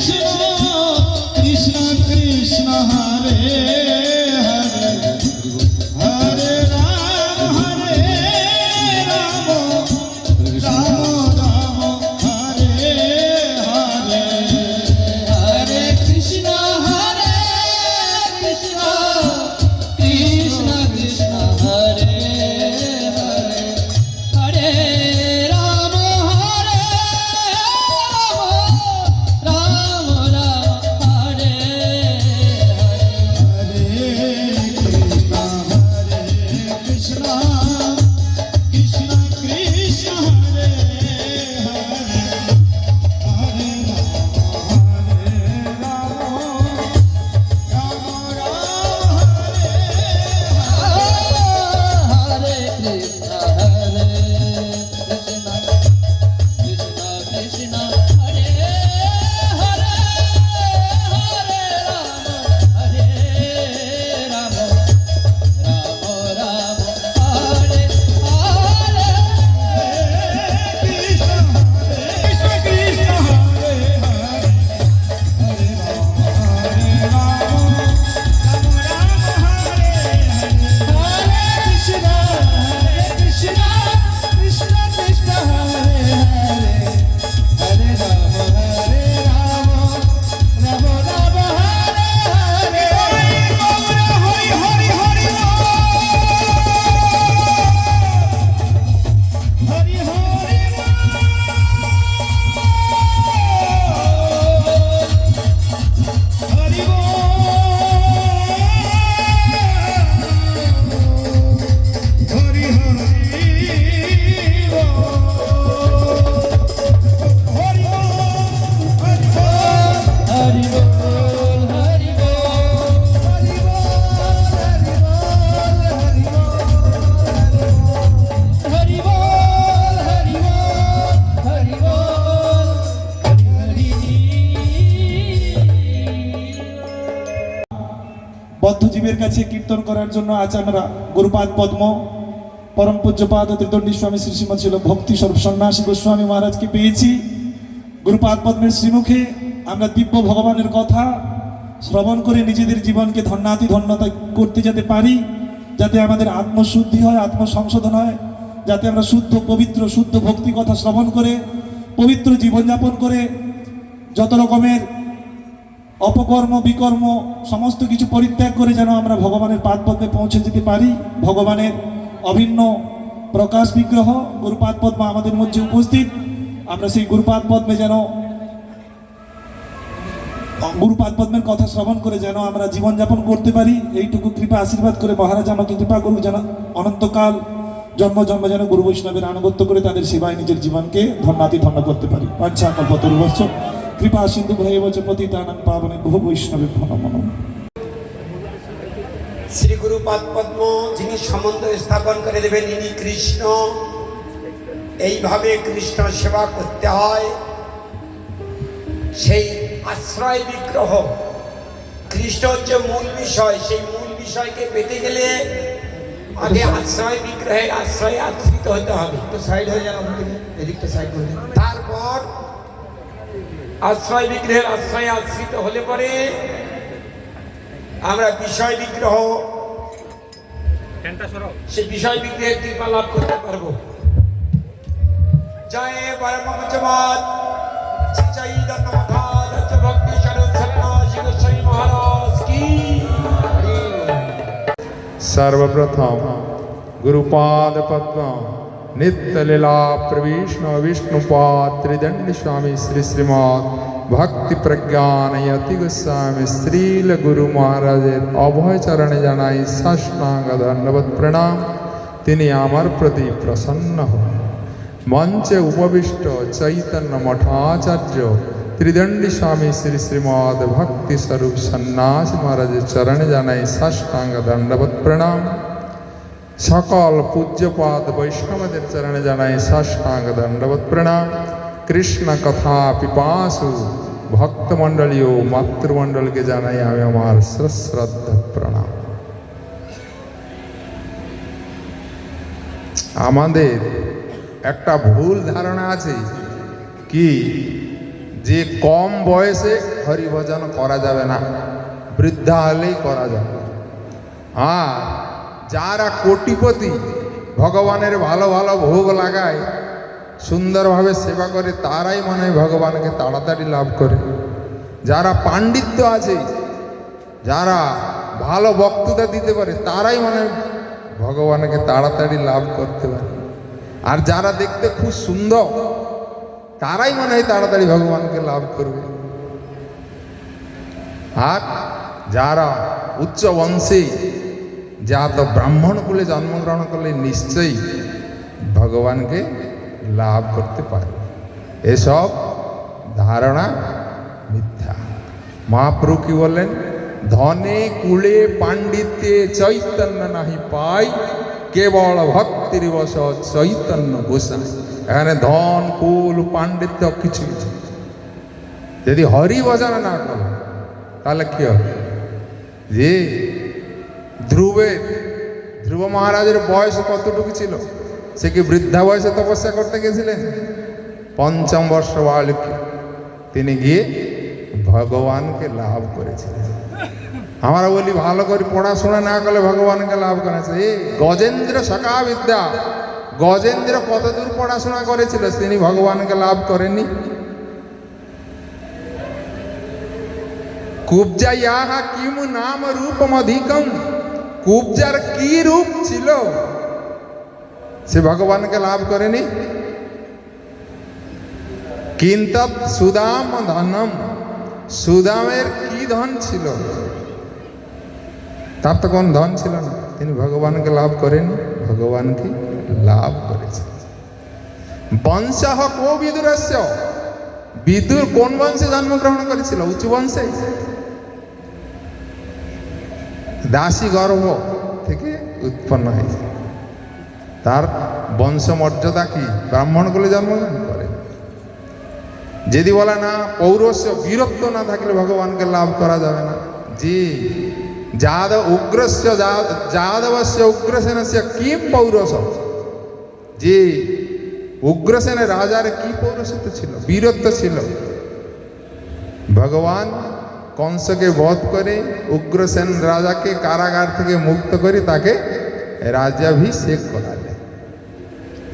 Jason. বদ্ধজীবের কাছে কীর্তন করার জন্য আজ আমরা গুরুপাদ পদ্ম, পরম পূজ্যপাদ ত্রিদণ্ডী স্বামী শ্রী শ্রীমৎ ছিল ভক্তি স্বরূপ সন্ন্যাসী গোস্বামী মহারাজকে পেয়েছি। গুরুপাদ পদ্মের শ্রীমুখে আমরা দিব্য ভগবানের কথা শ্রবণ করে নিজেদের জীবনকে ধন্যাতি ধন্যতা করতে যেতে পারি, যাতে আমাদের আত্মশুদ্ধি হয়, আত্মসংশোধন হয়, যাতে আমরা শুদ্ধ, পবিত্র, শুদ্ধ ভক্তি কথা শ্রবণ করে, পবিত্র জীবনযাপন করে যত রকমের অপকর্ম, বিকর্ম, সমস্ত কিছু পরিত্যাগ করে যেন আমরা ভগবানের পাদ পদ্মে পৌঁছে যেতে পারি, ভগবানের অভিন্ন প্রকাশ বিগ্রহ, গুরুপাদ পদ্মা আমাদের মধ্যে উপস্থিত। আমরা সেই গুরুপাদ পদ্মে যেন, গুরুপাদ পদ্মের কথা শ্রবণ করে যেন আমরা জীবনযাপন করতে পারি, এইটুকু কৃপা আশীর্বাদ করে মহারাজ আমাকে কৃপা করুক যেন অনন্তকাল জন্ম জন্ম যেন গুরু বৈষ্ণবের আনুগত্য করে তাদের সেবায় নিজের জীবনকে ধন্যাতি ধন্য করতে পারি। আচ্ছা কল্পতরুবর্ষ কৃপা সিন্ধু ভৈবচ পতিতানং পাবনে বহু বৈষ্ণবে নমঃ শ্রী গুরু পাদ পদ্ম যিনি সম্বন্ধ স্থাপন করে দেবেন ইনি কৃষ্ণ। এইভাবে কৃষ্ণ সেবা করতে হয়। সেই আশ্রয় বিগ্রহ কৃষ্ণ হচ্ছে মূল বিষয় সেই মূল বিষয়কে পেতে গেলে আগে আশ্রয় বিগ্রহের আশ্রয়ে আশ্রিত হতে হবে। একটু সাইড হয়ে যান এদিকটা সাইড করে। তারপর আশ্রয় বিগ্রহের আশ্রয়ে আশ্রিত হলে পরে আমরা বিষয় বিগ্রহ সেই বিষয় বিগ্রহের কৃপা লাভ করতে পারব। জয় পরমপঞ্চবাদ ভক্তি মহারাজ সর্বপ্রথম গুরুপাদ পদ্ম। नित्य लीला प्रविष्णु विष्णुपाद त्रिदंड स्वामी श्री श्रीमद ভক্তি প্রজ্ঞান यति গোস্বামী শ্রীল গুরু মহারাজের অভয় চরণে জানাই সাষ্টাঙ্গ ধন্যবাদ প্রণাম তিনি আমার প্রতি প্রসন্ন হন মঞ্চে উপবিষ্ট চৈতন্য মঠাচার্য ত্রিদণ্ডী স্বামী শ্রী শ্রীমদ ভক্তি স্বরূপ সন্ন্যাস মহারাজের চরণে জানাই সাষ্টাঙ্গ দণ্ডবত প্রণাম সকল পূজ্যপাদ বৈষ্ণবদের চরণে জানাই সাষ্টাঙ্গ দণ্ডবত প্রণাম। কৃষ্ণ কথা পিপাসু ভক্তমণ্ডলী ও মাতৃমণ্ডলকে জানাই আমি আমার সশ্রদ্ধ প্রণাম। আমাদের একটা ভুল ধারণা আছে কি, যে কম বয়সে হরিভজন করা যাবে না, বৃদ্ধা হলেই করা যাবে। আর যারা কোটিপতি, ভগবানের ভালো ভালো ভোগ লাগায়, সুন্দরভাবে সেবা করে, তারাই মনে হয় ভগবানকে তাড়াতাড়ি লাভ করে। যারা পাণ্ডিত্য আছে, যারা ভালো বক্তৃতা দিতে পারে, তারাই মনে ভগবানকে তাড়াতাড়ি লাভ করতে পারে। আর যারা দেখতে খুব সুন্দর, তারাই মনে হয় তাড়াতাড়ি ভগবানকে লাভ করবে। আর যারা উচ্চ বংশী যা তো ব্রাহ্মণ কুলে জন্মগ্রহণ করলে নিশ্চয়ই ভগবানকে লাভ করতে পারে। এসব ধারণা মিথ্যা। মহাপ্রভু কি বললেন? ধনে কুলে পাণ্ডিত্যে চৈতন্য নাহি পাই, কেবল ভক্তির বস চৈতন্য গোসাই এখানে ধন, কুল, পাণ্ডিত্য কিছু কিছু যদি হরি ভজন না করো, তাহলে কি হবে? যে ধ্রুবের ধ্রুব মহারাজের বয়স কতটুকু ছিল? সে কি বৃদ্ধা বয়সে তপস্যা করতে গেছিলেন? পঞ্চম বর্ষ বালকে। তিনি গিয়ে ভগবানকে লাভ করেছিলেন। আমরা বলি, ভালো করে পড়াশোনা না করলে ভগবানকে লাভ করেছে গজেন্দ্র সকা বিদ্যা গজেন্দ্র কতদূর পড়াশোনা করেছিল? তিনি ভগবানকে লাভ করেননি। কুবজা ইয়াহা কিম নাম রূপম অধিকম কুবজার কি রূপ ছিল? সে ভগবানকে লাভ করেনি? কিন্ত সুদাম ধনম। সুদামের কি ধন ছিল? তার তো কোন ধন ছিল না। তিনি ভগবানকে লাভ করেনি ভগবানকে লাভ করেছে। বংশ কো বিদুরস্য। বিদুর কোন বংশে জন্মগ্রহণ করেছিল? উঁচু বংশে? দাসী গর্ভ থেকে উৎপন্ন হয়েছে। তার বংশমর্যাদা কি? ব্রাহ্মণ কুলে জন্মগ্রহণ করে। যদি বলে না, পৌরস্য বীরত্ব না থাকলে ভগবানকে লাভ করা যাবে না। জি যাদব উগ্রস্য যাদবস্য উগ্রসেনস্য কিম পৌরস? যে উগ্রসেনের রাজার কি পৌরসত্ব ছিল? বীরত্ব ছিল। ভগবান কংসকে বধ করে উগ্রসেন রাজাকে কারাগার থেকে মুক্ত করে তাকে রাজাভিষেক করালেন।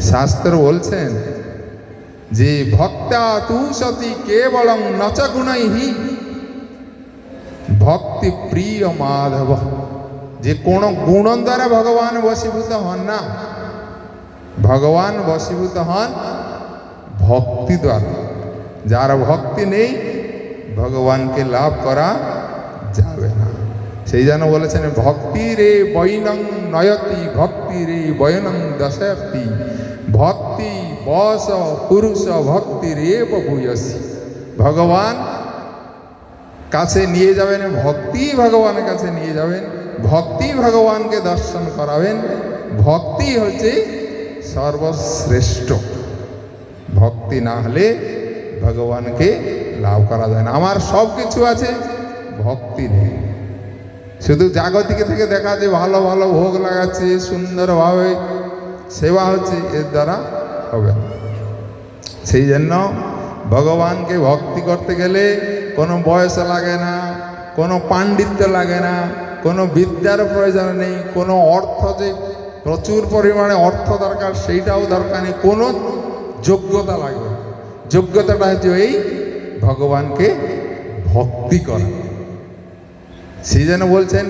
শাস্ত্র বলছেন যে, ভক্তা তু সতী কেবলং নচ ভক্তি প্রিয় মাধব। যে কোন গুণ দ্বারা ভগবান বশীভূত হন না। ভগবান বশীভূত হন ভক্তি দ্বারা। যার ভক্তি নেই ভগবানকে লাভ করা যাবে না। সেই জন্য বলেছেন, ভক্তি রে বৈনং নয়তি, ভক্তি রে বয়নং দশয়তি ভক্তি বস পুরুষ, ভক্তি রে ভূয়সী। ভগবান কাছে নিয়ে যাবেন, ভক্তি ভগবানের কাছে নিয়ে যাবেন, ভক্তি ভগবানকে দর্শন করাবেন। ভক্তি হচ্ছে সর্বশ্রেষ্ঠ। ভক্তি না হলে ভগবানকে লাভ করা যায় না। আমার সব কিছু আছে ভক্তি নেই শুধু জাগতিকে থেকে দেখা যে ভালো ভালো ভোগ লাগাচ্ছে, সুন্দরভাবে সেবা হচ্ছে, এর দ্বারা হবে সেই জন্য ভগবানকে ভক্তি করতে গেলে কোনো বয়স লাগে না, কোনো পাণ্ডিত্য লাগে না, কোনো বিদ্যার প্রয়োজন নেই, কোনো অর্থ যে প্রচুর পরিমাণে অর্থ দরকার, সেইটাও দরকার নেই, কোনো যোগ্যতা লাগবে যোগ্যতাটা হচ্ছে এই ভগবানকে ভক্তি করা। সেই জন্য বলছেন,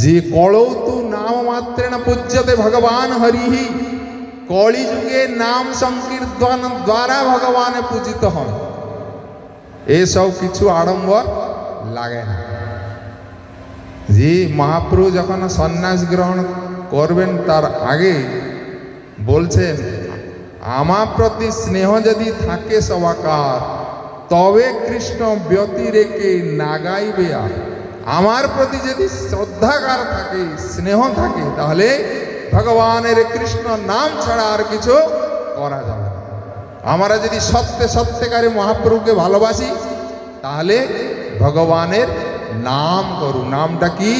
যে কলৌ তু নাম মাত্রে না পূজ্যতে ভগবান হরিহি, কলি যুগে নাম সংকীর্তন দ্বারা ভগবানে পূজিত হন। এসব কিছু আড়ম্বর লাগে না। যে মহাপ্রভু যখন সন্ন্যাস গ্রহণ করবেন তার আগে বলছেন আমার প্রতি স্নেহ যদি থাকে সবাকার, তবে কৃষ্ণ ব্যতিরেকে নাগাইবে আর। আমার প্রতি যদি শ্রদ্ধাকার থাকে, স্নেহ থাকে, তাহলে ভগবানের কৃষ্ণ নাম ছাড়া আর কিছু করা যাবে না। আমরা যদি সত্যে সত্যিকারে মহাপ্রভুকে ভালোবাসি, তাহলে ভগবানের নাম করু। নামটা কি?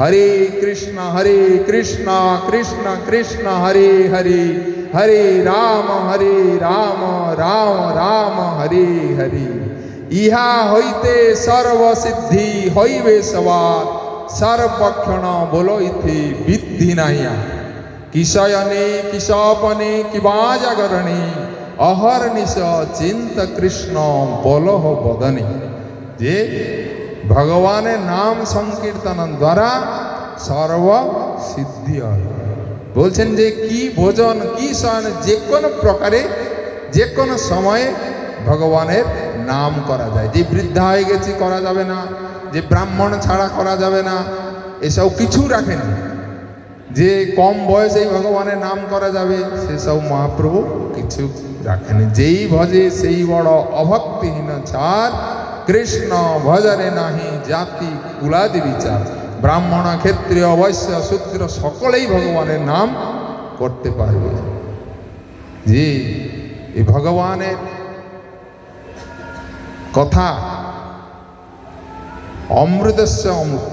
হরে কৃষ্ণ হরে কৃষ্ণ কৃষ্ণ কৃষ্ণ, হরে হরে। হরে রাম হরে রাম রাম রাম, হরে হরে। ইহা হইতে সর্বসিদ্ধি হইবে সবার। সর্বক্ষণ বলো ইথি বিদ্ধি নাহিয়া কিশয়নে কিশপনে কিবা জাগরণে অহর্নিশ চিন্ত কৃষ্ণ বলহ বদনে। যে ভগবানের নাম সংকীর্তন দ্বারা সর্ব সিদ্ধি হয়। বলছেন যে কি ভোজন, কি শয়ন যে কোনো প্রকারে, যে কোনো সময়ে ভগবানের নাম করা যায়। যে বৃদ্ধা হয়ে গেছি, করা যাবে না। যে ব্রাহ্মণ ছাড়া করা যাবে না। এসব কিছু রাখেনি যে কম বয়সেই ভগবানের নাম করা যাবে, সেসব মহাপ্রভু কিছু রাখেনি যেই ভজে সেই বড় অভক্তিহীন ছাড় কৃষ্ণ ভজরে নাহি জাতি কুলাদি বিচার। ব্রাহ্মণ ক্ষেত্রীয়, অবশ্য সূত্র সকলেই ভগবানের নাম করতে পারবে। জি, এই ভগবানের কথা অমৃতস্য অমৃত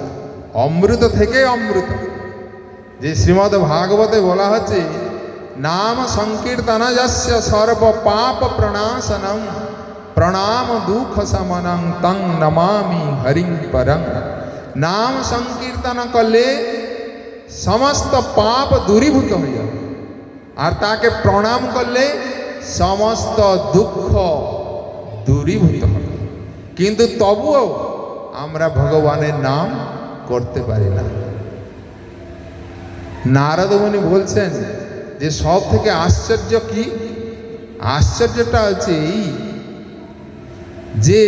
অমৃত থেকে অমৃত। যে শ্রীমদ ভাগবতে বলা হচ্ছে, নাম সংকীর্তন যস্য সর্ব পাপ প্রণাশনম প্রণাম দুঃখ সমনং তং নমামি হরিং পরং। নাম সংকীর্তন করলে সমস্ত পাপ দূরীভূত হয়ে যাবে আর তাকে প্রণাম করলে সমস্ত দুঃখ দূরীভূত হবে কিন্তু তবুও আমরা ভগবানের নাম করতে পারি না নারদমণি বলছেন যে সব থেকে আশ্চর্য কি আশ্চর্যটা হচ্ছে এই যে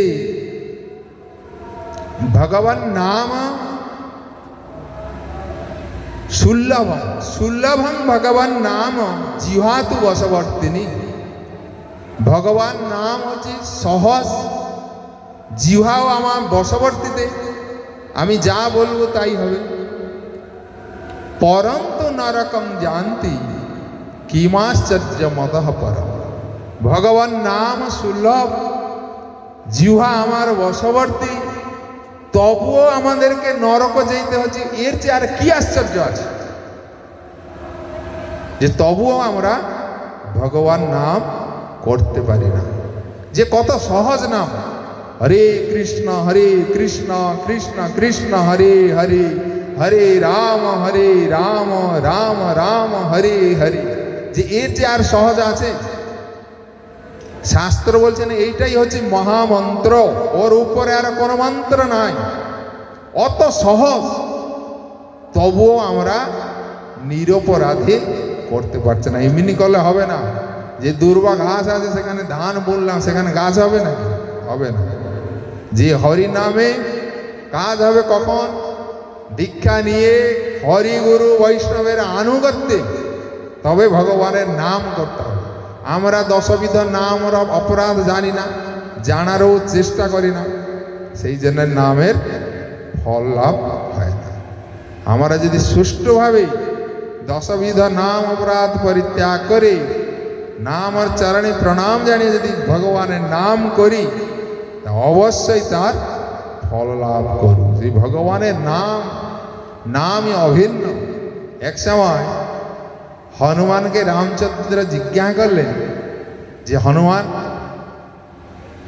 ভগবান নাম সুল্লভম। সুল্লভম ভগবান নাম জিহাতু বশবর্তিনী। ভগবান নাম হচ্ছে সহজ জিহাও আমার বশবর্তীতে। আমি যা বলব তাই হবে। পরন্তু নরকম জানতি, কিমাশ্চর্য মতঃ পরম। ভগবান নাম সুলভ জিহা আমার বশবর্তী। তবুও আমাদেরকে নরক যেতে হচ্ছে। এর চেয়ে আর কি আশ্চর্য আছে? যে তবুও আমরা ভগবান নাম করতে পারি না। যে কত সহজ নাম, হরে কৃষ্ণ হরে কৃষ্ণ কৃষ্ণ কৃষ্ণ, হরে হরে হরে রাম হরে রাম রাম রাম, হরে হরে। যে এর চেয়ে আর সহজ আছে? শাস্ত্র বলছেন, এইটাই হচ্ছে মহামন্ত্র। ওর উপরে আর কোনো মন্ত্র নাই। অত সহজ। তবুও আমরা নিরপরাধে করতে পারছে না। এমনি করলে হবে না। যে দুর্বা ঘাস আছে, সেখানে ধান বললাম সেখানে গাছ হবে না হবে না। যে হরি নামে কাজ হবে কখন? দীক্ষা নিয়ে হরি গুরু বৈষ্ণবের আনুগত্যে। তবে ভগবানের নাম করতে হবে। আমরা দশবিধ নাম অপরাধ জানি না, জানারও চেষ্টা করি না। সেই জন্য নামের ফল লাভ হয় না। আমরা যদি সুষ্ঠুভাবে দশবিধ নাম অপরাধ পরিত্যাগ করে, নাম আর চরণে প্রণাম জানিয়ে যদি ভগবানের নাম করি, তা অবশ্যই তার ফল লাভ করুন। যে ভগবানের নাম, নামই অভিন্ন, এক সময় হনুমানকে রামচন্দ্র জিজ্ঞাসা করলেন যে, হনুমান,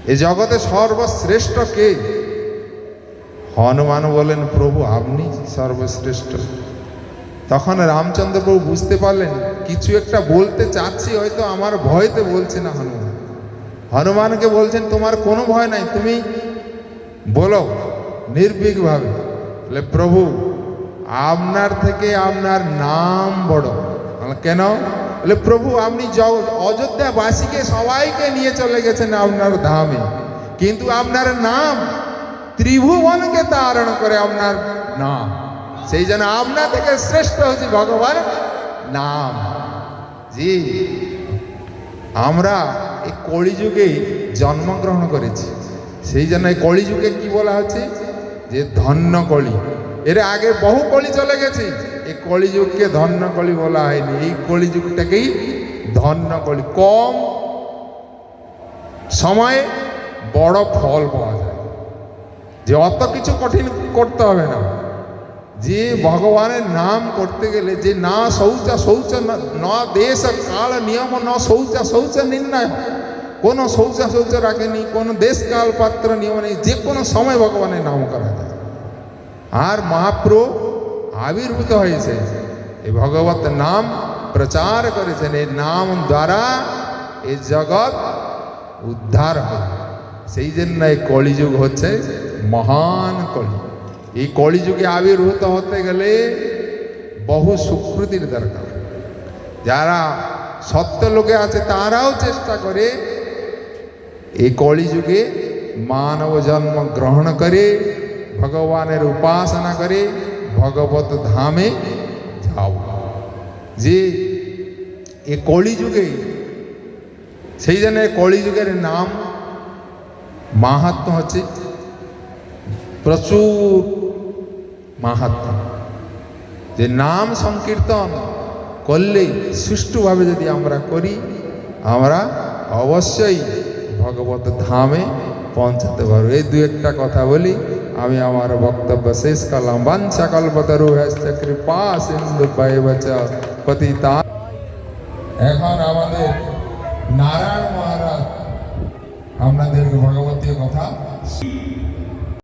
এ জগতে সর্বশ্রেষ্ঠ কে? হনুমান বলেন প্রভু, আপনি সর্বশ্রেষ্ঠ। তখন রামচন্দ্র প্রভু বুঝতে পারলেন, কিছু একটা বলতে চাচ্ছি, হয়তো আমার ভয়তে বলছে না হনুমান। হনুমানকে বলছেন, তোমার কোনো ভয় নাই, তুমি বলো নির্ভীকভাবে। বলে, প্রভু, আপনার থেকে আপনার নাম বড়। কেন? বলে, প্রভু, আপনি অযোধ্যাবাসীকে সবাইকে নিয়ে চলে গেছেন আপনার ধামে। কিন্তু আপনার নাম ত্রিভুবনকে তারণ করে আপনার নাম। সেই জন্য আপনার থেকে শ্রেষ্ঠ হচ্ছে ভগবান নাম। জি, আমরা এই কলিযুগে জন্মগ্রহণ করেছি। সেই জন্য এই কলিযুগে কি বলা হচ্ছে? যে ধন্য কলি। এর আগে বহু কলি চলে গেছে। এই কলিযুগকে ধন্য কলি বলা হয়নি। এই কলিযুগটাকেই ধন্য কলি। কম সময়ে বড় ফল পাওয়া যায়। যে অত কিছু কঠিন করতে হবে না। যে ভগবানের নাম করতে গেলে যে না শৌচা, শৌচ ন দেশ, কাল, নিয়ম, ন শৌচা, শৌচ, নির্ণয়। কোনো শৌচা, শৌচ রাখেনি, কোনো দেশ, কাল, পাত্র, নিয়ম নেই। যে কোনো সময় ভগবানের নাম করা যায়। আর মহাপ্রভু আবির্ভূত হয়েছে। এই ভগবত নাম প্রচার করেছেন। এই নাম দ্বারা এই জগৎ উদ্ধার হয়। সেই জন্য এই কলিযুগ হচ্ছে মহান কলি। এই কলিযুগে আবির্ভূত হতে গেলে বহু সুকৃতির দরকার। যারা সত্য লোকে আছে, তারাও চেষ্টা করে এই কলিযুগে মানব জন্ম গ্রহণ করে, ভগবানের উপাসনা করে ভগবত ধামে যাও। যে এ কলিযুগে, সেই জন্য কলিযুগের নাম মাহাত্ম হচ্ছে প্রচুর মাহাত্ম যে নাম সংকীর্তন করলে সুষ্ঠুভাবে যদি আমরা করি, আমরা অবশ্যই ভগবত ধামে পৌঁছাতে পারব। এই দু একটা কথা বলি। আমি আমার বক্তব্য শেষ করলাম বাঞ্ছা কল্পতরু হচ্ছে কৃপা সিন্ধু বচ পতিতা এখন আমাদের নারায়ণ মহারাজ আপনাদেরকে ভগবতীয় কথা